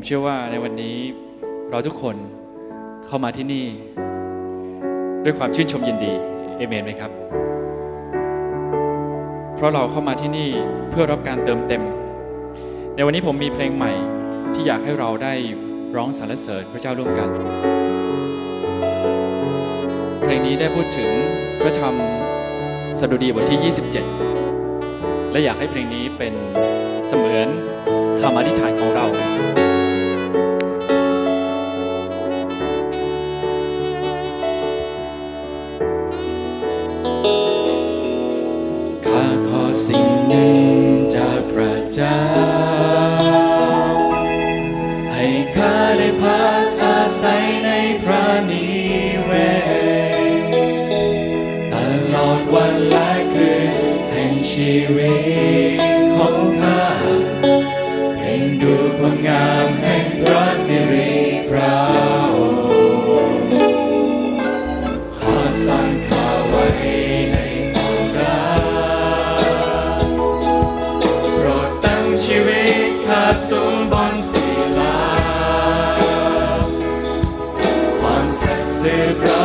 ผมเชื่อว่าในวันนี้เราทุกคนเข้ามาที่นี่ ด้วยความชื่นชมยินดีเอเมนไหมครับ เพราะเราเข้ามาที่นี่เพื่อรับการเติมเต็ม ในวันนี้ผมมีเพลงใหม่ที่อยากให้เราได้ร้องสรรเสริญพระเจ้าร่วมกัน เพลงนี้ได้พูดถึงพระธรรมสดุดีบทที่ 27 และอยากให้เพลงนี้เป็นเสมือนคำอธิษฐานของเรา sempre.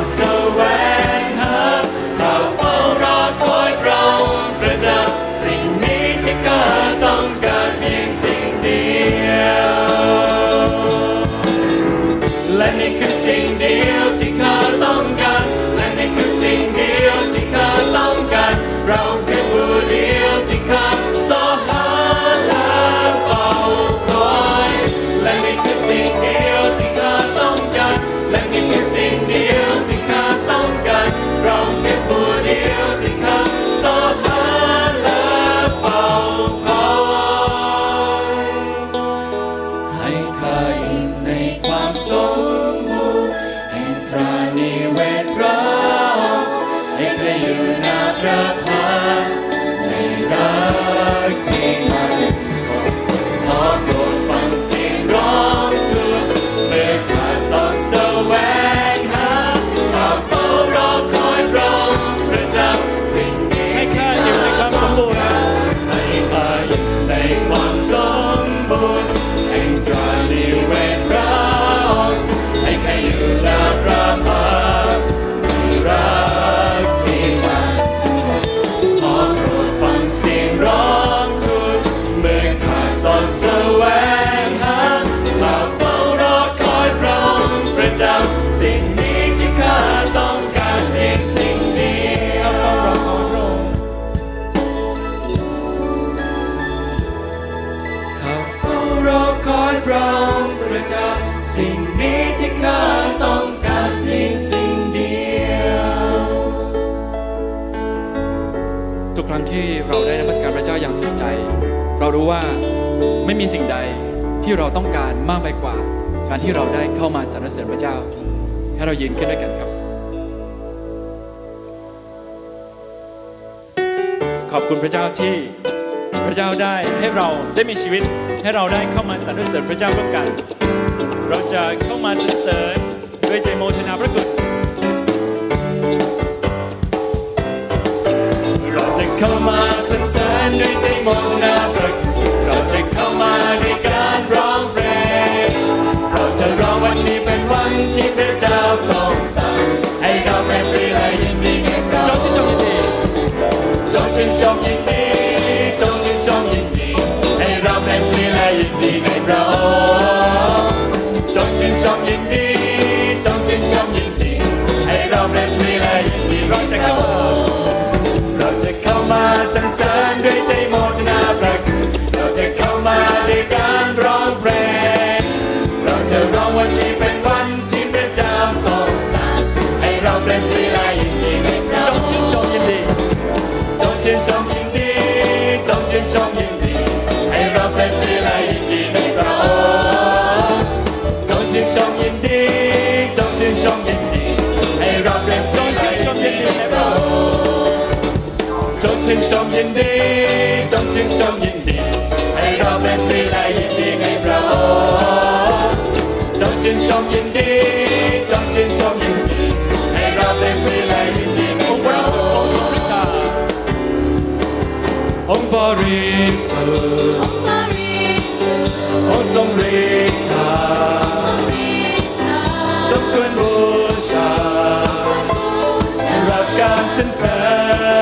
so สอดสวงหามาเฝ้ารอคอยพระองประจำสิ่งนี้ที่ข้าต้องการเพียงสิ่งเดียวข้าเฝ้ารอคอยพระองประจำสิ่งนี้ที่ข้าต้องการเพียงสิ่งเดียวทุกครั้งที่เราได้นมัสการพระเจ้าอย่างสุดใจ เรารู้ว่า ไม่มีสิ่งใดที่เราต้องการมากไปกว่า การที่เราได้เข้ามาสรรเสริญพระเจ้า ให้เรายืนขึ้นด้วยกันครับ ขอบคุณพระเจ้าที่พระเจ้าได้ให้เราได้มีชีวิต ให้เราได้เข้ามาสรรเสริญพระเจ้าร่วมกัน เราจะเข้ามาสรรเสริญด้วยใจโมทนาพระกุณเราจะเข้ามาสรรเสริญด้วยใจโมทนาพระคุ พระเจ้าทรงสั่งให้เราแม่ปีละยินดีในเราจงชื่นชมยินดีจงชื่นชมยินดีจงชื่นชมยินดีให้เราแม่ปรีและยินดีในเราจงชื่นชมยินดีจงชื่นชมยินดีให้เราแม่ปี ชมยินดี จงชื่นชมยินดี ให้เราเป็นปีและยินดีในพระองค์จงชื่นชมยินดี จงชื่นชมยินดี ให้เราเป็นปีและยินดีในพระองค์องค์บริสุทธิ์องค์ทรงฤทธาสมควรบูชารับการสรรเสริญ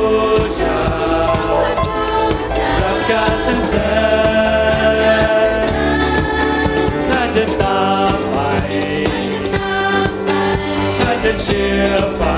if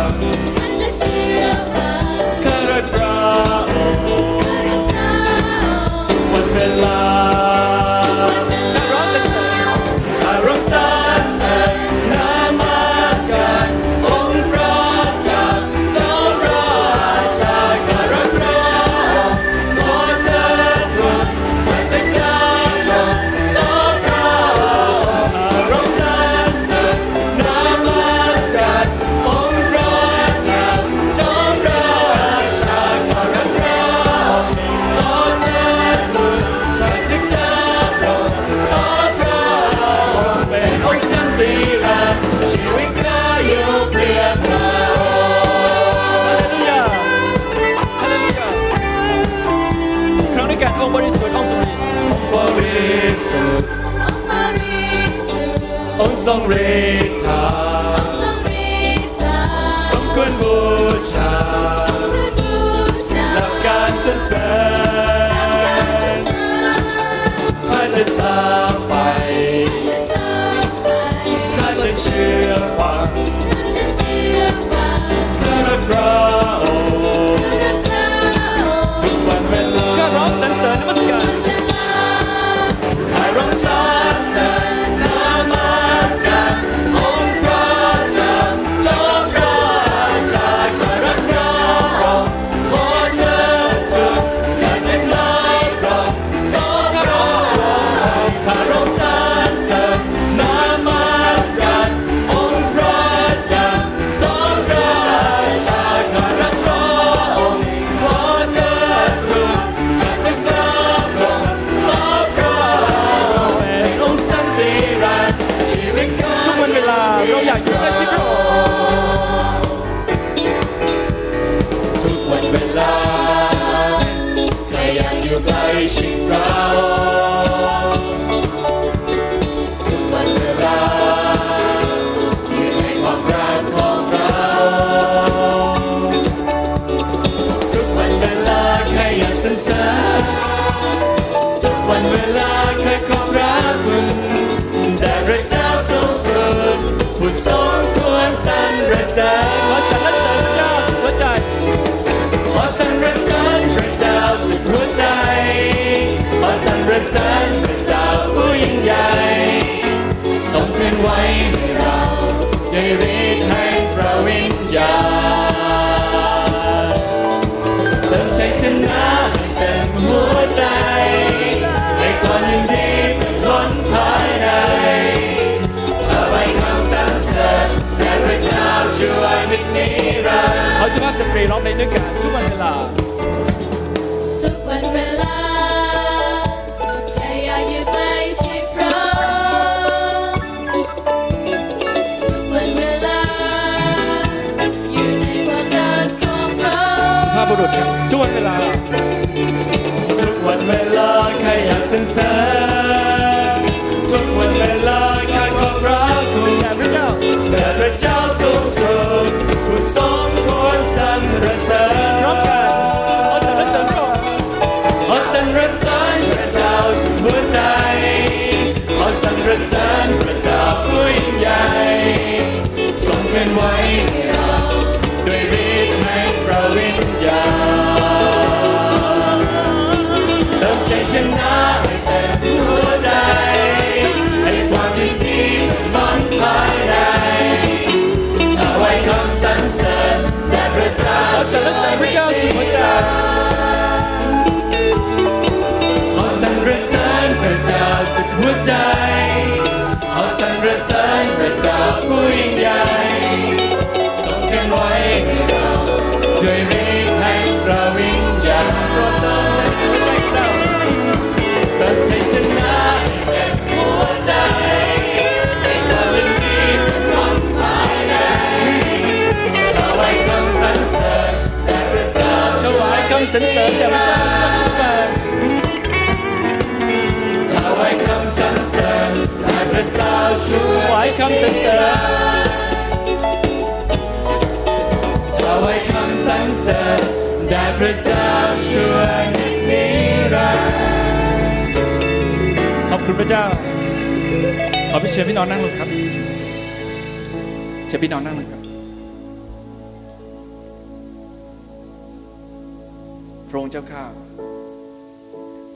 เสริขอสรรเสริญพระเจ้าสุดหัวใจขอสรรเสริญพระเจ้าสุดหัวใจขอสรรเสริญพระเจ้าผู้ยิ่งใหญ่ทรเป็นไว้ให้เราไริศแห่พระวิญญาณเติมชัยชนะ ช่วยนิดนิรันดร์ขอสุภาพสตรีร้องเพลงด้วยกันทุกวันเวลา ทุกวันเวลาแค่อยากอยู่ใกล้ชิดพระองค์ทุกวันเวลา อยู่ในความรักของพระองค์สุภาพบุรุษครับทุกวันเวลา ทุกวันเวลาใครอยากสรรเสริญ สรรเสริญพระเจ้าผู้ยิ่งใหญ่ทรงเป็นไว้ สรรเสริญแด่พระเจ้าช่วยทุกการถ้าไว้คำสรรเสริญแด่พระเจ้าช่วยถวายคำสรรเสริญถ้าไว้คำสรรเสริญแด่พระเจ้าช่วยนิรันดร์ขอบคุณพระเจ้า ขอพี่เชิญพี่น้องนั่งลงครับ เชิญพี่น้องนั่งลงครับ ระองค์เจ้าข้า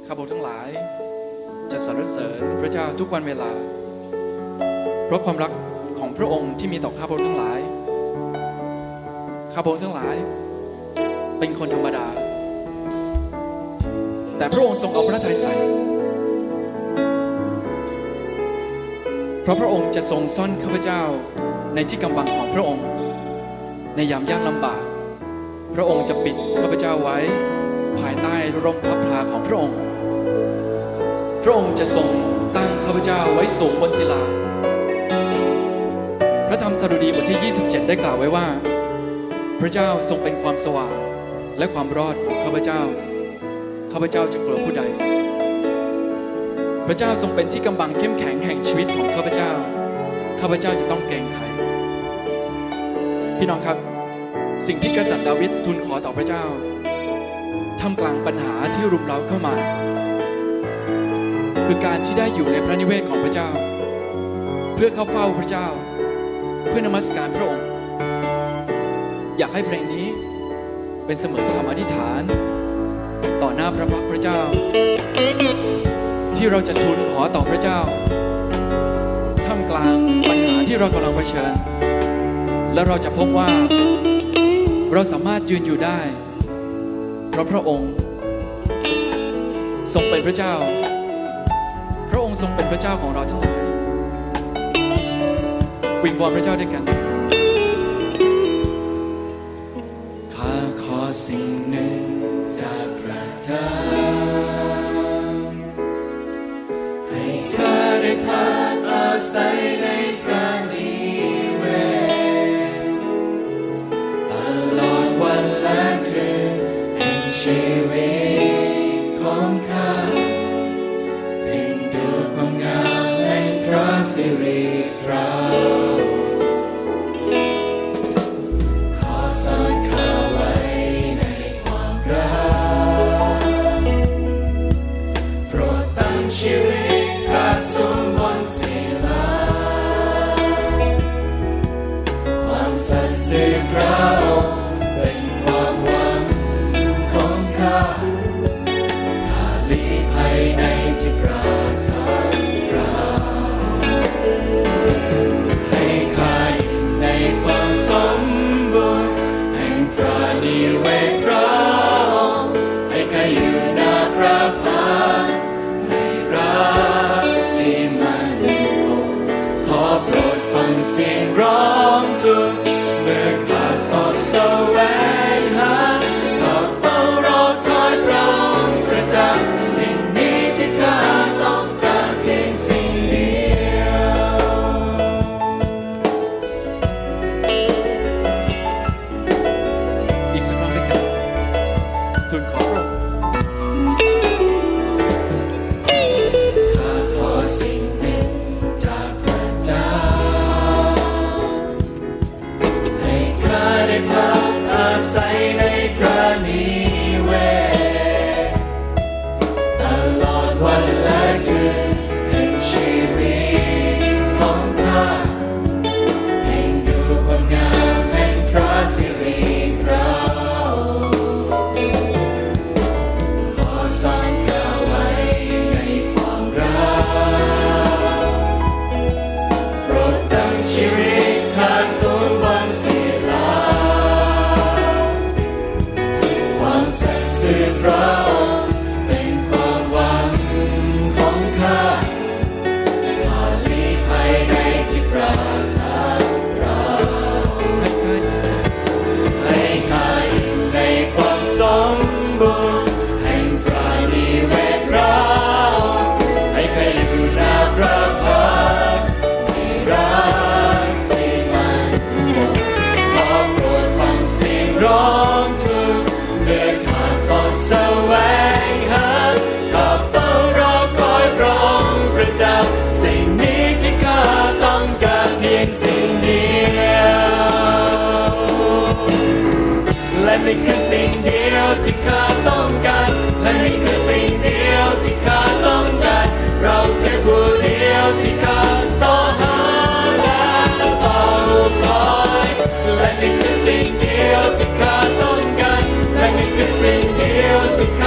ข้าพเจ้าทั้งหลาย จะสรรเสริญพระเจ้าทุกวันเวลา เพราะความรักของพระองค์ที่มีต่อข้าพเจ้าทั้งหลาย ข้าพเจ้าทั้งหลาย เป็นคนธรรมดา แต่พระองค์ทรงเอาพระทัยใส่ เพราะพระองค์จะทรงซ่อนข้าพเจ้าในที่กำบังของพระองค์ ในยามยากลำบาก พระองค์จะปิดข้าพเจ้าไว้ ภายใต้ร่มพระพลาของพระองค์ พระองค์จะทรงตั้งข้าพเจ้าไว้สูงบนศิลา พระธรรมสดุดีบทที่ 27 ได้กล่าวไว้ว่า พระเจ้าทรงเป็นความสว่างและความรอดของข้าพเจ้า ข้าพเจ้าจะกลัวผู้ใด พระเจ้าทรงเป็นที่กำบังเข้มแข็งแห่งชีวิตของข้าพเจ้า ข้าพเจ้าจะต้องเกรงใครพี่น้องครับ สิ่งที่กษัตริย์ดาวิดทูลขอต่อพระเจ้า ท่ามกลางปัญหาที่รุมเร้าเข้ามา คือการที่ได้อยู่ในพระนิเวศของพระเจ้า เพื่อเข้าเฝ้าพระเจ้า เพื่อนมัสการพระองค์ อยากให้เพลงนี้เป็นเสมือนคำอธิษฐาน ต่อหน้าพระพักตร์พระเจ้า ที่เราจะทูลขอต่อพระเจ้าท่ามกลางปัญหาที่เรากำลังเผชิญ และเราจะพบว่า เราสามารถยืนอยู่ได้ ราะพระองค์ทรงเป็นพระเจ้า พระองค์ทรงเป็นพระเจ้าของเราทั้งหลายวิงวอนพระเจ้าด้วยกันข้าขอสิ่งหนึ่งจากพระเจ้าให้ข้าได้พักอาศัย พ ยวที่ข้าต้องการและนี่คือสิ่งเดียวที่ข้าต้องการ เราแค่ผู้เดียวที่ข้าสอหาและเฝ้าคอยและนี่คือสิ่งเดียวที่ข้าต้องการและนี่คือสิ่งเดียวที่ขา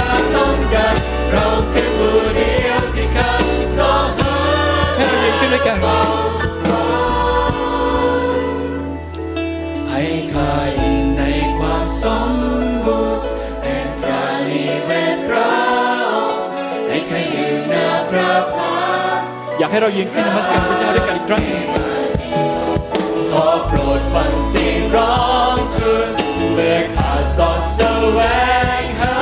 ให้เรายืนขึ้นนมัสการพระเจ้าด้วยกันอีกครั้งหนึ่งขอโปรดฟังเสียงร้องทูลเมื่อข้าสอดแสวงหา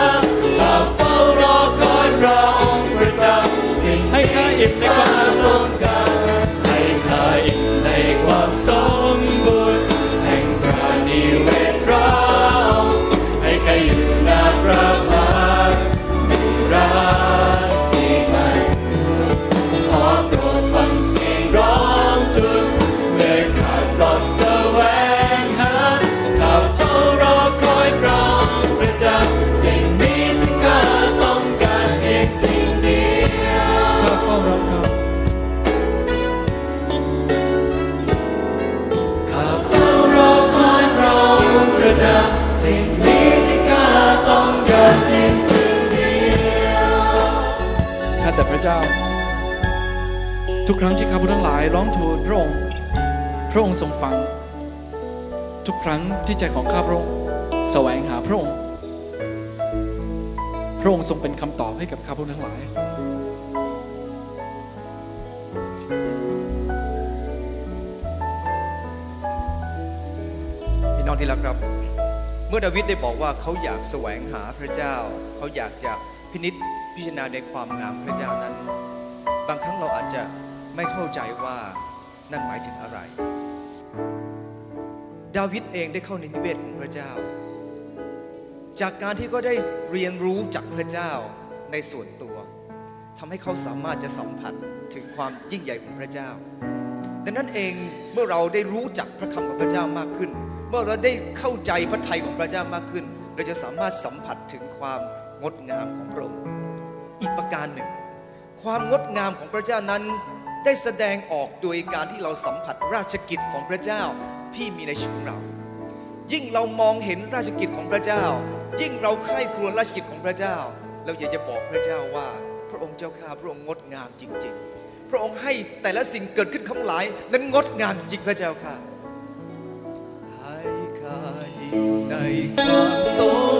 ข้าเฝ้ารอคอยพระองค์พระเจ้าสิ่งให้ข้าอิ่มในความสมบู ระองค์ทรงฟัง ทุกครั้งที่ใจของข้าพระองค์แสวงหาพระองค์ พระองค์ทรงเป็นคำตอบให้กับข้าพเจ้าทั้งหลาย พี่น้องที่รักครับ เมื่อดาวิดได้บอกว่าเขาอยากแสวงหาพระเจ้า เขาอยากจะพินิษพิจารณาในความงามพระเจ้านั้น บางครั้งเราอาจจะไม่เข้าใจว่านั่นหมายถึงอะไร ดาวิดเองได้เข้าในนิเวศของพระเจ้า จากการที่ก็ได้เรียนรู้จากพระเจ้าในส่วนตัวทำให้เขาสามารถจะสัมผัสถึงความยิ่งใหญ่ของพระเจ้า ดังนั้นเองเมื่อเราได้รู้จักพระคำของพระเจ้ามากขึ้น เมื่อเราได้เข้าใจพระทัยของพระเจ้ามากขึ้น เราจะสามารถสัมผัสถึงความงดงามของพระองค์อีกประการหนึ่ง ความงดงามของพระเจ้านั้นได้แสดงออกโดยการที่เราสัมผัสราชกิจของพระเจ้า พี่มีในชีวิตของเรา ยิ่งเรามองเห็นราชกิจของพระเจ้า ยิ่งเราใคร่ครวญราชกิจของพระเจ้า เราอยากจะบอกพระเจ้าว่า พระองค์เจ้าข้าพระองค์งดงามจริง ๆ พระองค์ให้แต่ละสิ่งเกิดขึ้นข้างหลาย นั้นงดงามจริงพระเจ้าค่ะให้ข้าอยู่ในความสมบู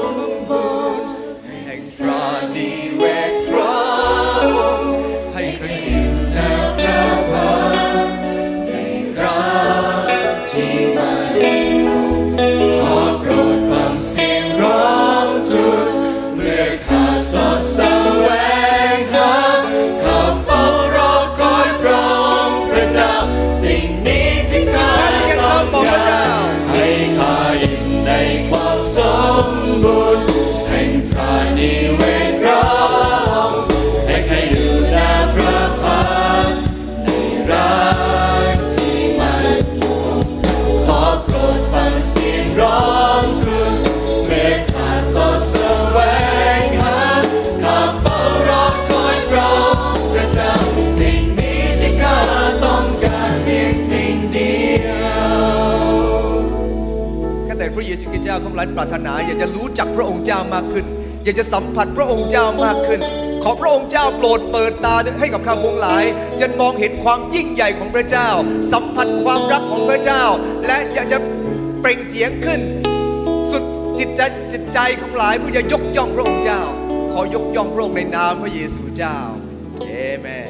ข้าแต่พระเยซูคริสต์เจ้าข้าพเจ้าปรารถนา อยากจะรู้จักพระองค์เจ้ามากขึ้น อยากจะสัมผัสพระองค์เจ้ามากขึ้น ขอพระองค์เจ้าโปรดเปิดตาให้กับข้าพงหลาย จะมองเห็นความยิ่งใหญ่ของพระเจ้า สัมผัสความรักของพระเจ้า และอยากจะเปล่งเสียงขึ้น สุดจิตใจจิตใจของหลายเพื่อจะยกย่องพระองค์เจ้า ขอยกย่องพระองค์ในนามพระเยซูเจ้าเอเมน